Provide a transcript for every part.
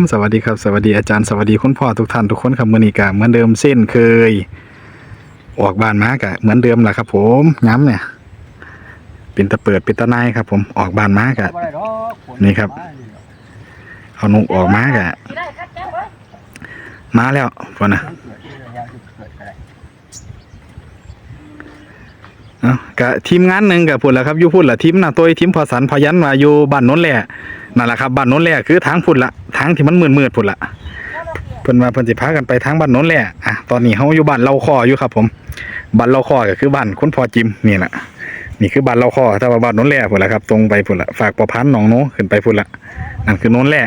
มสวัสดีครับ สวัสดีอาจารย์สวัสดีคุณพ่อทุกท่านทุกคนครับมือนี้ก็เหมือนเดิมเส้นเคย ออกบ้านมากะเหมือนเดิมแหละครับ ผมย้ำเนี่ยเป็นตะเปิดเป็นตะนายครับ ผมออกบ้านมากะนี่ครับเอานุกออกมากะมาแล้วพอนะ เอากะทีมงานหนึ่งกับพุ่นแหละครับอยู่พุ่นละทีมน้าตัวทีมพอสันพยันว่าอยู่บ้านโน้นแหละนั่นแหละครับบ้านโน้นแหละคือทางพุ่นละทางที่มันมืดมืดๆพุ่นละเพิ่นว่าเพิ่นสิพากันไปทางบ้านโน้นแหละอะตอนนี้เฮาอยู่บ้านเราคออยู่ครับ ผมบ้านเราคอก็คือบ้านคุณพ่อจิมนี่แหละนี่คือบ้านเราคอถ้าว่าบ้านโน้นแหละพุ่นละครับตรงไปพุ่นละฝากประพันธ์หนองโนขึ้นไปพุ่นละนั่นคือโน้นแหละ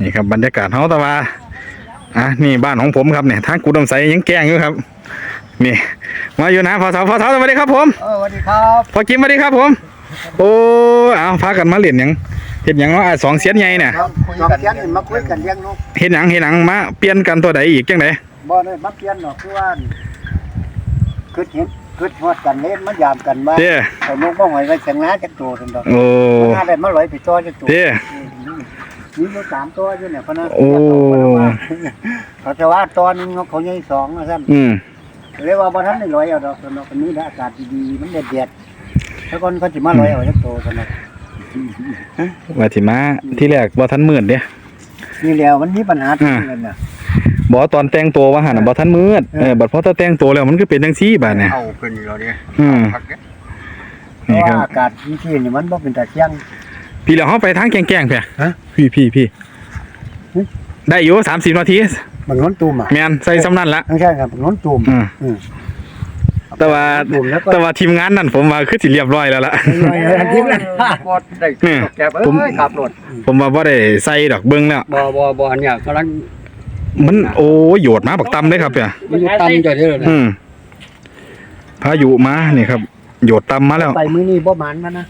นี่ครับบรรยากาศเฮาแต่ว่าอะนี่บ้านของผมครับเนี่ยทางกูดมใสยังแกงอยู่ครับ นี่ มาอยู่นะพอสาวพอสาวสวัสดีครับผมเออสวัสดีครับพอกิมสวัสดีครับผม โอ้เอาพากันมาเล่นหยังเห็นหยังเนาะอะสองเสียนใหญ่เนี่ยครับคุยกันเลี้ยงมาคุยกันเลี้ยงนกเห็นหยังเห็นหยังมาเปลี่ยนกันตัวใดอีกจังไดบ่ได้มาเปลี่ยนหรอกคือว่าคือเห็นคือฮอดกันเล่นมันยามกันมาเด้เอานกบ่หอยไว้แสงน้าจักตัวซั่นดอกโอ้มันหาได้มาลอยไปตัวจักตัวเด้มีอยู่สามตัวอยู่เนี่ยพะนะโอ้เขาจะว่าตัวหนึงนกเขาใหญ่สองนะซั่นอืม เรียกว่าบ่ทันได้ลอยเอาดอกซั่นดอกอันนี้ได้อากาศดีๆมันเด็ดๆแล้วคนเขาสิมาลอยเอาจักตัวซั่นดอกว่าสิมาที่แรกบ่ทันมื่นเด้นี่แล้วมันมีปัญหาตรงนี้น่ะบ่ตอนแต่งตัวว่าหั่นน่ะบ่ทันมืดเออบัดพอตาแต่งตัวแล้วมันก็เป็นจังซี่บาดเนี่ยเอาขึ้นอยู่แล้วเนี่ยอืมพักเนี่ยเพนี่ราะคว่ารับอากาศที่ที่นี่มันบ่เป็นตาเที่ยงพี่แล้วเฮาไปทางแกล้งๆเพ่ฮะพี่พี่พี่หึได้อยู่30นาที บางน้นตุ่มอะแม่นใส่สำนั้นละ ไม่ใช่ครับบางน้นตุ่มอืม อืม แต่ว่าตุ่มแล้วก็แต่ว่าทีมงานนั่นผมว่าคือสิเรียบร้อยแล้วล่ะลอยเลยอันที่นั้นบอดได้นี่แกบเอ้ผมยขับรถผมว่าบ่ได้ใส่ดอกเบิ่งแล้วบอบอบออันเนี้ยกำลังมันโอ้ยโยดมาบักตำเลยครับเนี่ยมันอยู่ต่ำจ่อยเด้อเลยอืมพายุมานี่ครับโยดตำมาแล้ว ไปมื้อนี้บ่หมานมานะ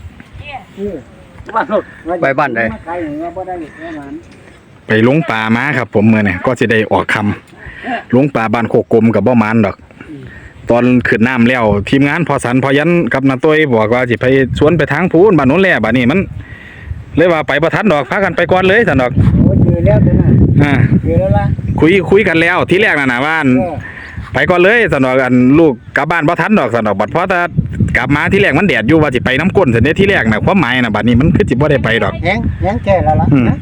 นี่บ้านรถไปบ้านใดมาไก ได้บ่หมานไปลงป่ามาครับ ผมเมื่อเนี่ยก็จะได้ออกคำลงป่าบ้านโคกกลมกับบ่มานดอก ตอนขึ้นน้ำแล้วทีมงานพอสันพอยันกับนาต้อยบอกว่าสิไปสวนไปทางพูนบ้านโน้นแหล่บ้านนี้มัน เลยว่าไปประทันดอกพากันไปก่อนเลยสันดอกโอ้เจอแล้วเด้อนะอ่าเจอแล้วล่ะคุยคุยกันแล้วที่แรกน่ะนะว่าอันเออไปก่อนเลยสันดอกอันลูกกลับบ้านบ่ทันดอกสันดอกบัดเพราะถ้ากลับมาที่แรกมันแดดอยู่ว่าสิไปน้ำก้นสันเด้ที่แรกน่ะความหมายน่ะบัดนี้มันคือสิบ่ได้ไปดอกแหงแหงแก่แล้วล่ะอืมนะ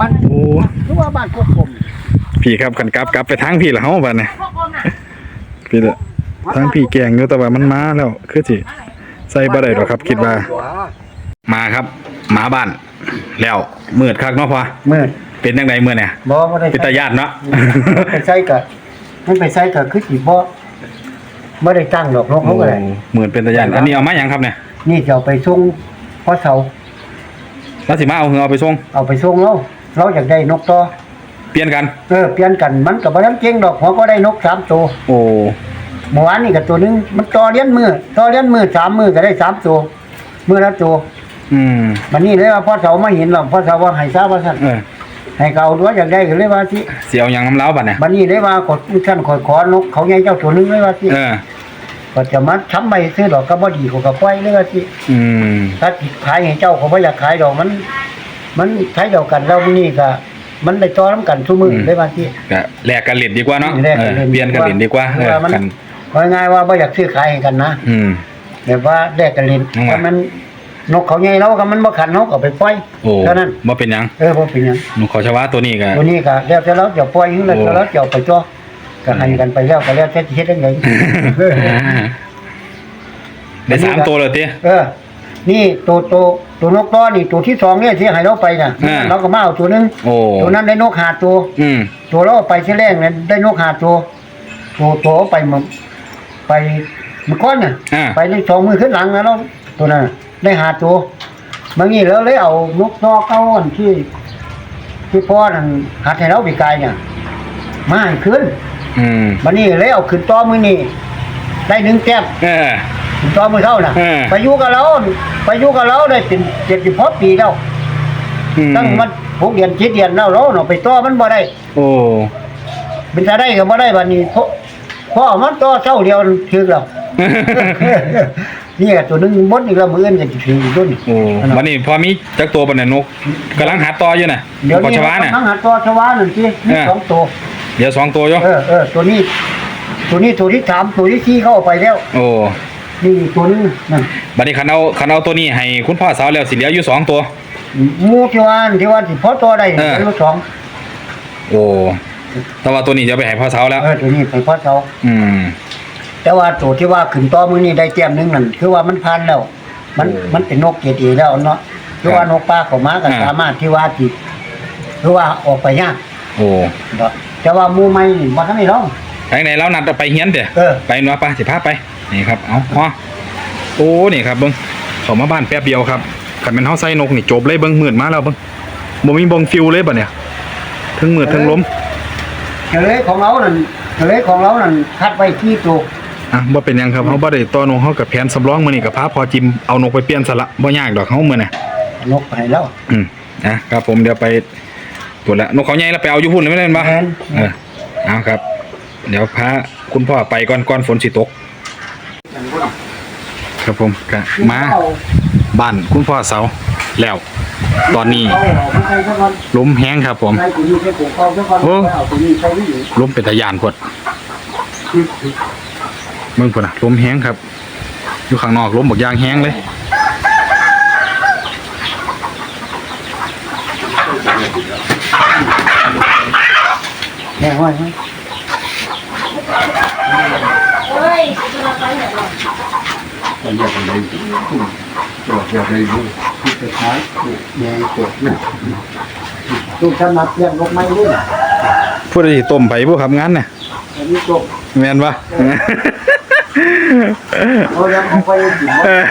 บ้านโอ้คือว่าบ้านควบคุมพี่ครับคันกลับกลับไปทางพี่ละเฮาบัดนี้พี่ละทางพี่แกงอยู่แต่ว่ามันมาแล้วคือสิใส่บ่ได้ดอกครับ คิดว่า มาครับหมาบ้าน แล้วมืดคักเนาะพ่อมืดเป็นจังไดมื้อเนี่ยบ่บ่ได้เป็นตาญาติเนาะไปใส่ก็มันไปใส่ก็คือสิบ่บ่ได้ตั้งดอกนกเขาก็ได้โอ้เหมือนเป็นตาญาติอันนี้เอามาหยังครับเนี่ยนี่จะเอาไปส่งพ่อเสาแล้วสิมาเอาเหือเอาไปส่งเอาไปส่งเรา เราอยากได้นกต่อเปลี่ยนกัน เออเปลี่ยนกันมันก็บ่ทันเก่งดอกหัวก็ได้นกสามตัวโอ้เมื่อวานนี่ก็ตัวหนึงมันต่อเลี้ยนมือต่อเลี้ยนมือสามมือก็ได้สามตัวมือละตัวอืมมันนี่เลยว่าพ่อเสามาเห็นหรอกพ่อเสาว่าให้ทราบว่าซั่นเออให้เก่าด้วยอยากได้ก็เลยว่าสิเสียวหยังน้ำเล้าบัดเนี่ยบัดนี้เลยว่ากดท่านขอยขอนกเขาใหญ่เจ้าตัวหนึงเลยว่าสิเออก็จะมาช้ำใบซื้อดอกก็บ่ดีกว่ากับปล่อยเลยว่าสิอืมถ้าสิขายให้เจ้าเขาบ่อยากขายดอกมัน มันใช้เดียวกันแล้วมื้อนี้ก็มันได้ต่อนํกันซุมื้อเลยว่าสิก็แลกกันเล่นดีกว่าเนาะแลกเอกัอนเล่นเปลี่ยนกันเล่นดีกว่าเออว่ามัน กัน ว่าง่ายว่าบ่อยากซื้อขายให้กันนะอืม แบบว่าแลกกันเล่นนั่นว่ะถ้ามันนกเขาใหญ่แล้วก็มันบ่ขันเฮาก็ไปปล่อยโอ้เท่านั้น บ่เป็นหยังเออบ่เป็นหยังหนูขอชาวาตัวนี้ก็ตัวนี้ก็แล้วแต่เราจะปล่อยแล้วโอ้แต่เราจะเอาไปจ่อก็ให้กันไปแล้วก็แล้วแต่สิเฮ็ดจังได ได้สามตัวเลยติเออ นี่ตัวตัวตัวนกต้อนี่ตัวที่สองเนี่ยที่ให้เราไปน่ะอ่าเราก็มาเอาตัวหนึงโอ้ ตัวนั้นได้นกหาตัว อืม ตัวเราเอาไปที่แรกเนี่ยได้นกหาตัวตัวตัวเอาไปมันไปมันก้อนน่ะ อ่า ไปได้สองมือขึ้นหลังนะเราตัวนั้นน่ะได้หาตัวบางนี้แล้วเลยเอานกนอกเข้าอันที่ ที่พ่อนั่นหัดให้เราไปไกลเนี่ยมาให้ขึ้น อืม บันนี้เลยเอาขึ้นต่อมือนี่ได้หนึ่งแต้มเออขึ้น ต่อมือเท่าน่ะ เออ ไปอยู่กับเราไปอยู่กับเราได้เป็นเจ็ดสิบพอปีแล้ว อืมตั้งมันหกเดือนเจ็ดเดือนแล้วเราเนาะไปต่อมันบ่ได้โอ้เป็นจะได้ก็บ่ได้บัดนี้เพราะเพราะมันต่อเท่าเดียวถึงแล้ว นี่ก็ตัวหนึงบดอีกแล้วมืออื่นก็สิถืออีกตัวนี่โอ้วันนี้พอมีจักตัวบันเนี่ยนกกำลังหาต่ออยู่น่ะเดี๋ยวกอนี้ชวาน่ะ ทั้งหัดตัวชวาหนึ่งทีมีเออ สองตัว เดี๋ยวสองตัวอยู่เออเออตัวนี้ ตัวนี้ตัวที่สามตัวที่สี่เข้าเอาไปแล้ว โอ้ นี่อีกตัวหนึงนั่นบัดนี้คันเอาคันเอาตัวนี้ให้คุณพ่อสาวแล้วสิเหลืออยู่สองตัว หมูที่ว่าที่ว่าสิพอตัวได้เออเป็นลูกสองโอ้แต่ว่าตัวนี้จะไปให้พ่อสาวแล้ว เออตัวนี้ไปพอเสาอืม แต่ว่าตัวที่ว่าขึ้นต่อมือนี่ได้เตรียมหนึงนั่นคือว่ามันพันแล้ว มันโอ้มันเป็นนกเกรดเอแล้วเนาะคือว่าครับนกปลาเข้ามาก็อ่า สามารถที่ว่าติคือว่าออกไปยากโอ้เนาะแต่ว่าหมูใหม่นี่บ่ทันได้ลองไปไหนแล้วนัดเอาไปเฮียนเด้อเออ ไปหนัวปะสิพาไป นี่ครับ เอาฮอโอ้นี่ครับเบิ้งเขามาบ้านแป๊บเดียวครับคันเป็นเฮาใส่นกนี่จบเลยเบิ้งมืดมาแล้วเบิ้งบ่มีบ่งฟิวเลยบัดเนี่ยทั้งมืดทั้งลมเฉลยของเรานั่นเฉลยของเรานั่นคัดไว้ที่ตัวอะบ่เป็นหยังครับเฮาบ่ได้ต่อนกเฮากับแผนสำรองมื้อนี้กับพาพอจิมเอานกไปเปลี่ยนซะละบ่ยากดอกเฮามื้อน่ะนกไปแล้วอืมอะครับผมเดี๋ยวไปตรวจละนกเขาใหญ่แล้วไปเอาอยู่พุ่นเลยไม่ได้บ่แม่นเออเอาครับ เดี๋ยวพาคุณพ่อไปก่อนก่อนฝนสิตก ครับผมก็มาบ้านคุณพ่อเสาแล้ว ตอนนี้เอาเอาไปใส่ซะก่อนลมแห้งครับผมใส่ตัวนี้ใส่ตัวเก่าซะก่อนโอ้เอาตัวนี้ใส่ไว้อยู่ลมเป็นตะยานพดเมืองพดอะลมแห้งครับ อยู่ข้างนอกลมบักอยางแห้งเลยแน่ห้อยไหมมันอ ยากได้ตัวอยากได้ดูสุดท้ายแม่กดนะลูกฉันมาเตรียมลกไม้ด้วยนะพูดได้ต้มไปพวกครับงานเนี่ยอันนี้จบแม่นปะเอาแล้วเอาไปกินเออ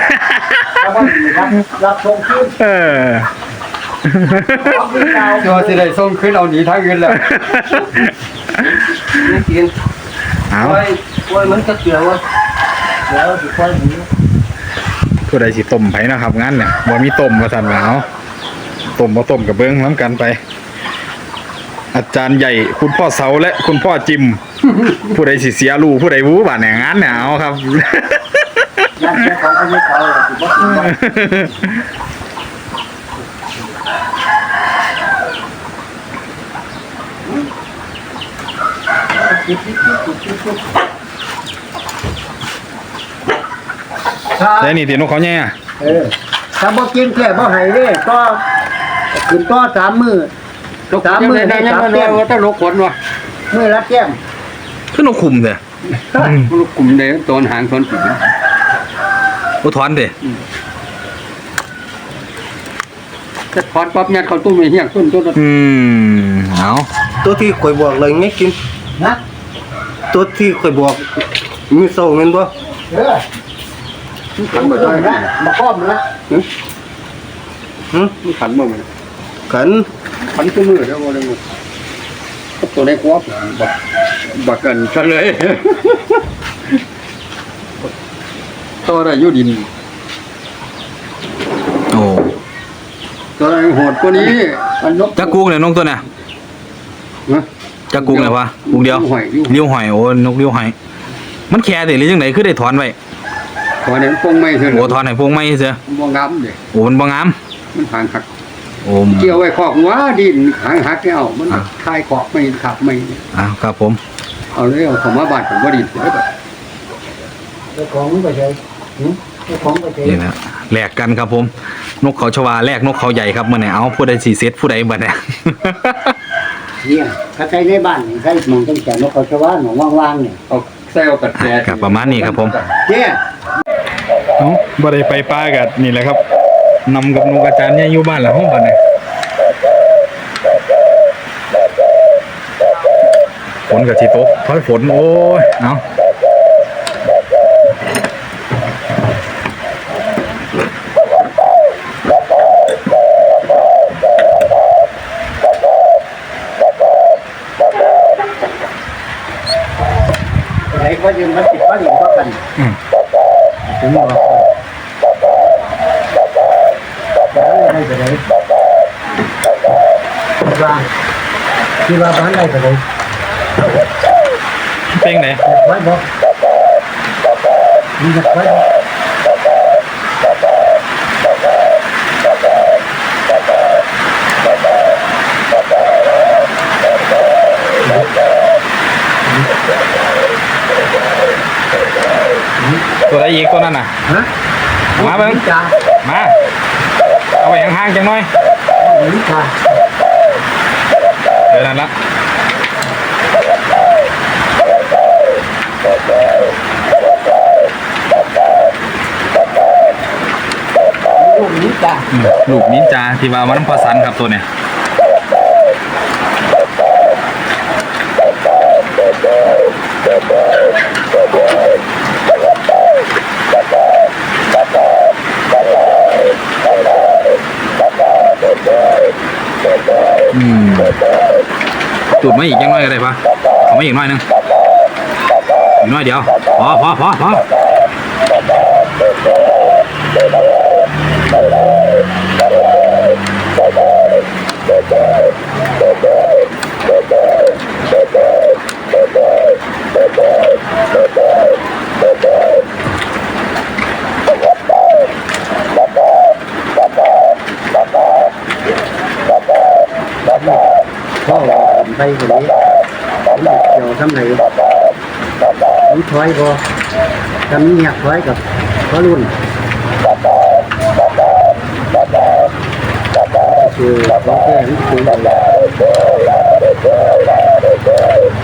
แล้วก็รับรับชงขึ้นเออเอาขึ้นดาวตัวสิได้ส่งขึ้นเอาหนีทางอื่นแล้วไม่กินเอาโอ้ยโอ้ยมันก็เกี่ยวว่า แล้วสิค่อยหนีผู้ใดสิต้มไผนะครับงั้นเนี่ยบ่มีต้มมาสั่นว่าเอต้มบ่ต้มกับเบิ้งน้ำกันไป อาจารย์ใหญ่คุณพ่อเสาและคุณพ่อจิม ผู้ใดสิเสียรูผู้ใดวู้บาดเนี่ยงานเนี่ยเอาครับยันแค่ของเขาไม่เขาสิบ่กิบ่ถ้า แล้วนี่ที่นกเขาแย่อะเออถ้าบ่กินแค่บ่ให้เด้ก็ขึ้นต่อสามมื้อลูกยังได้ยังมันว่าต้องลูกขนว่ะมื้อละแก้มคือนกคุมเด้อลูกกลุ่มเดียวตัวหางตัวปีกบ่ถอนเด้อจะถอดปั๊บยัดเข้าตู้ไม่เหี้ยต้นต้นอืมเอาตัวที่ข่อยบอกเลยไงกินนะตัวที่ข่อยบอกมีโซ่เงินบ่เออ ขันมามาได้ได้นะมาพร้อมนะหึมันขันมาขันขันตัวมือแล้วว่าได้หมดตัวในครัวบักบักกันซะเลยตัวอะไรอยู่ดินโอ้ตัวอะไรโหดกว่านี้มันนกจักกุกเนี่ยนกตัวน่ะนะจักกุกเนี่ยวะกุกเดียวหอยอยู่เลี้ยวหอยโอ้นกเลี้ยวหอยมันแค่เด้หรือจังไดคือได้ถอนไว้ ขอเน้นปงไม่เถอะโอ้ถอนให้พวกไม้เสียบ่งามเด้โอ้มันบ่งามมันหางหักโอ้เกี่ยวไว้ขอกหัวดินหางหักแล้วมันอะคายขอกไม่ขับไม่อ้าวครับผม เอาเลยเอาของมาบ้านผมบ่ดินเดี๋ยวแบบเจ้าของไปใช้หึเจ้าของไปใช้นี่นะแลกกันครับผม นกเขาชวาแลกนกเขาใหญ่ครับมื้อนี้เอาผู้ใดสิเซตผู้ใดบัดเนี่ยเนี่ยถ้าใช้ในบ้านนี่ใช้หมองตั้งแต่นกเขาชาวาหนองว่างๆเนี่ยเอาใส่เอากัดแกครับประมาณนี้ครับผมเนี่ย เอาบ่ได้ไปป่ากันนี่แหละครับนำกับนกอาจารย์เนี่ยอยู่บ้านละห้องบัดเนี่ยฝนกับสิตกถอยฝนโอ้ยเอาไหนก็ยืนมันติดว่าหลิงก็กัน อืมถึงบอกว่าไม่ไปไหนว่าที่ว่าบ้านไหนไปไหน เพลงไหน ไว้บอกมีจักไว้บอก นั่นน่ะ ฮะมาเบิ่ง จ้ามา เอาไว้ห่างๆจังหน่อยหนี่จ้าเดี๋ยวนั่นละลูกหนี้จ้าอืมลูกนินจาที่ว่ามันน้ำพอสันครับตัวเนี่ย ดมาอีกยังน้อยก็ได้ปะเอามาอีกน้อยนึงอีกน้อยเดียวพอพอพอพอ ไปคนนี้เดี๋ยวทำไหนผมถอยก็ทำนี่อยากถอยกับพ่อรุ่นคือต้องแก้ที่คุย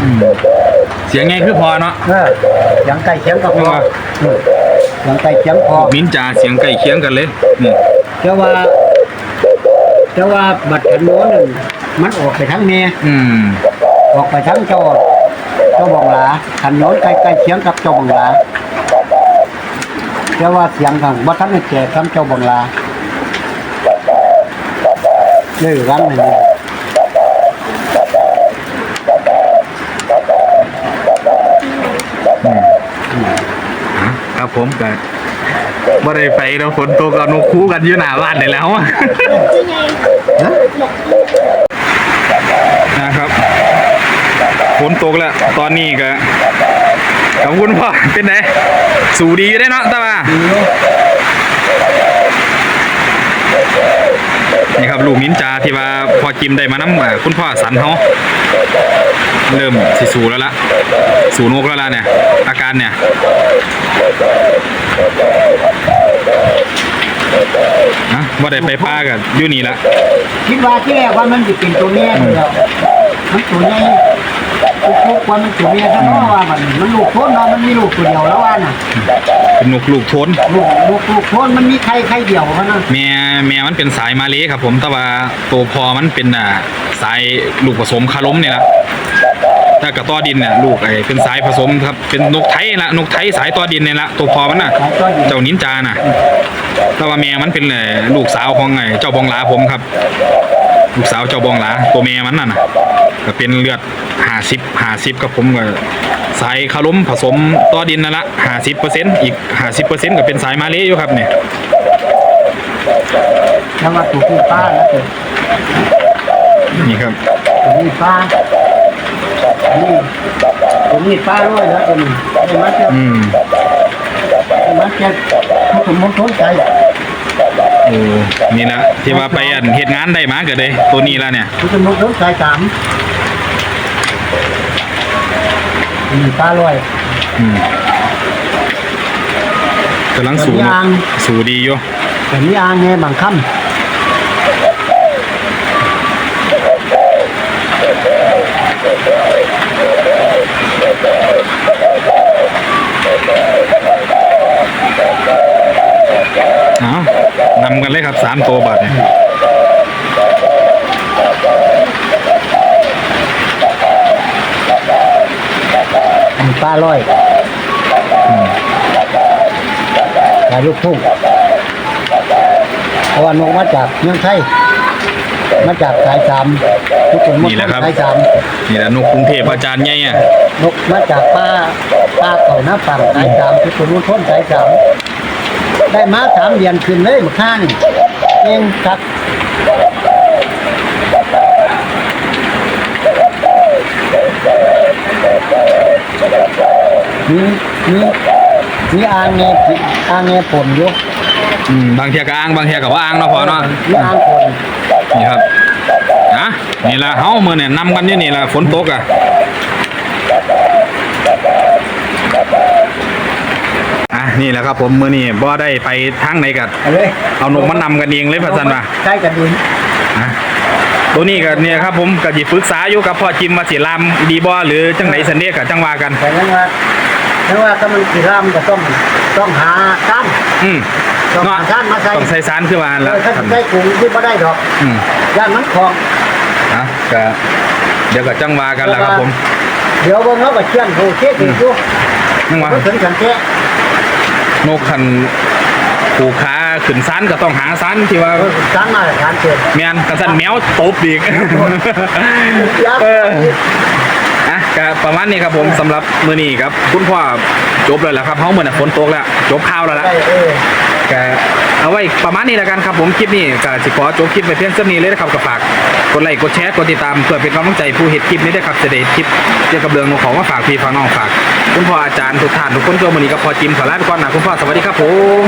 อืมเสียงไงคือพอเนาะเออเสียงไก่เสียงกับพอเออเสียงไก่เสียงพอมินจาเสียงใกล้เคียงกันเลยนี่เจ้าว่าเจ้าว่าบัตรขันโน้นนั่น มันออกไปทั้งเมียอืม ออกไปทั้งเจ้าเจ้าบองหลาขันโน้นใกล้ใกล้เคียงกับเจ้าบองหลาเจ้าว่าเสียงของบัตรทั้งแก่กับเจ้าบองหลาเลยรังเลยเนี่ยครับผมก็บ่ได้ไปแล้วฝนตกเอานกคู่กันอยู่หน้าบ้านได้แล้วอะนะครับ ฝนตกแล้ว ตอนนี้ก็ขอบคุณพ่อเป็นไงสู่ดีอยู่ได้เนาะตาว่านี่ครับลูกมินจาที่ว่าพอจิมได้มาน้ำอ่าคุณพ่อสันเขาเริ่มสิสูแล้วล่ะสูนกแล้วล่ะเนี่ย อาการเนี่ยนะว่าได้ไปป้ากับอยู่นี่ละคิดว่าที่แรกว่ามันจะเป็นตัวเมียเดียวมันตัวใหญ่ ทุกๆว่ามันตัวเมียซะเพราะว่ามันมันลูกโทนเนาะมันมีลูกตัวเดียวแล้วว่าน่ะเป็นนกลูกโทนลูกลูกลูกโทนมันมีไข่ไข่เดียวเท่านั้นแม่แม่มันเป็นสายมาเลครับ ผมแต่ว่าตัวพอมันเป็นอ่าสายลูกผสมคาล้มนี่ละถ้ากับต้อดินเนี่ยลูกไอ้เป็นสายผสมครับเป็นนกไทยละนกไทยสายต้อดินเนี่ยละตัวพอมันน่ะไข่ตัวเดียวเจ้านินจาน่ะแต่ว่าแม่มันเป็นเอ่อลูกสาวของไอ้เจ้าบองหลาผมครับ ลูกสาวเจ้าบองหลาตัวแม่มันน่ะนะก็เป็นเลือดห้าสิบห้าสิบกับผมก็สายคาล้มผสมต้อดินนั่นละห้าสิบเปอร์เซ็นต์อีกห้าสิบเปอร์เซ็นต์ก็เป็นสายมาเลอยู่ครับเนี่ยแล้วว่าตัวผู้ป้าแล้วตัวนี่ครับตัวนี้ป้านี่ตัวนี้ป้าด้วยแล้วตัวนี้ไอ้มันจะอืม ไอ้มันจะทุกคนมันทนใจ โอ้นี่นะที่ว่าไปอันเหตุงานได้มาเกิดเลยตัวนี้แล้วเนี่ยทุกคนมันทนใจสามนี่ป้าร้อย อืมกำลังสูงสัญญาณสูดีอยู่แต่นี่อ่างไงบางคำ เอานำกันเลยครับ สามตัวบาทเนี่ยมีป้าร้อยลายลูกทุ่งเพราะว่านกมาจากเมืองไทย มาจากสายสามทุกคนมานี่แหละครับสายสามนี่แหละนกกรุงเทพอาจารย์ใหญ่อะนกมาจากป้าป้าเขาหน้าฝั่งสายสามทุกคนรุ่นพ้นสายสาม ได้มาสามเดือนขึ้นเลยมาข้างเองครับมีมีมีอ่างเงอ่างเงผลอยู่อืมบางเทียก็อ้างบางเทียก็ว่าอ้างเนาะพอเนาะมีอ่างผลนี่ครับนะนี่ละเฮ้ามือเนี่ยนำกันอยู่นี่ละฝนตกอะอะ นี่แหละครับผมมื้อนี้บ่ได้ไปทางไหนกันเอาเลยเอานกมานำกันเองเลยพะสันว่าใช้กันดินอะตัวนี้ก็เนี่ยครับผมก็สิปรึกษาอยู่กับพ่อจิมว่าสิลามดีบ่หรือจังไดซันเดก็จังว่ากันแต่ยังว่ายังว่าถ้ามันสิรามก็ต้องต้องหาก้านอืมต้องเนาะหาก้านมาใส่ต้องใส่สารคือว่าเอแล้วอถ้าใส่กุ้งที่บ่ได้ดอกอืมย่านมันของอะก็เดี๋ยวก็จังว่ากันแล้วครับผม เดี๋ยวเบิ่งเขาก็เชื่อนโหเช็ดอีกอยู่จังว่าบ่ถึงกันแท้ นกคันผูกขาขึ้นซานก็ต้องหาซานที่ว่าเออสารมาตรฐานเกิดแม่นกระสันแมวตบอีกยักษ์เอออะก็ประมาณนี้ครับผมสำหรับมื้อนี้ครับ คุณพ่อจบแล้วล่ะครับเฮามื้อน่ะฝนตกแล้ว จบข่าวแล้วล่ะ ได้เออ ก็เอาไว้ประมาณนี้แล้วกันครับผมคลิปนี้ก็สิขอจบคลิปไปเพียงเท่านี้เลยนะครับก็ฝากกดไลค์กดแชร์กดติดตามเพื่อเป็นกำลังใจผู้เห็นคลิปนี้ด้วยครับจะได้คลิปเกี่ยวกับเรื่องของมาฝากพี่ฝากน้องฝาก คุณพ่ออาจารย์ทุกท่านทุกคนก็มื้อนี้ก็พอจิมขอลาไปก่อนนะคุณพ่อสวัสดีครับผม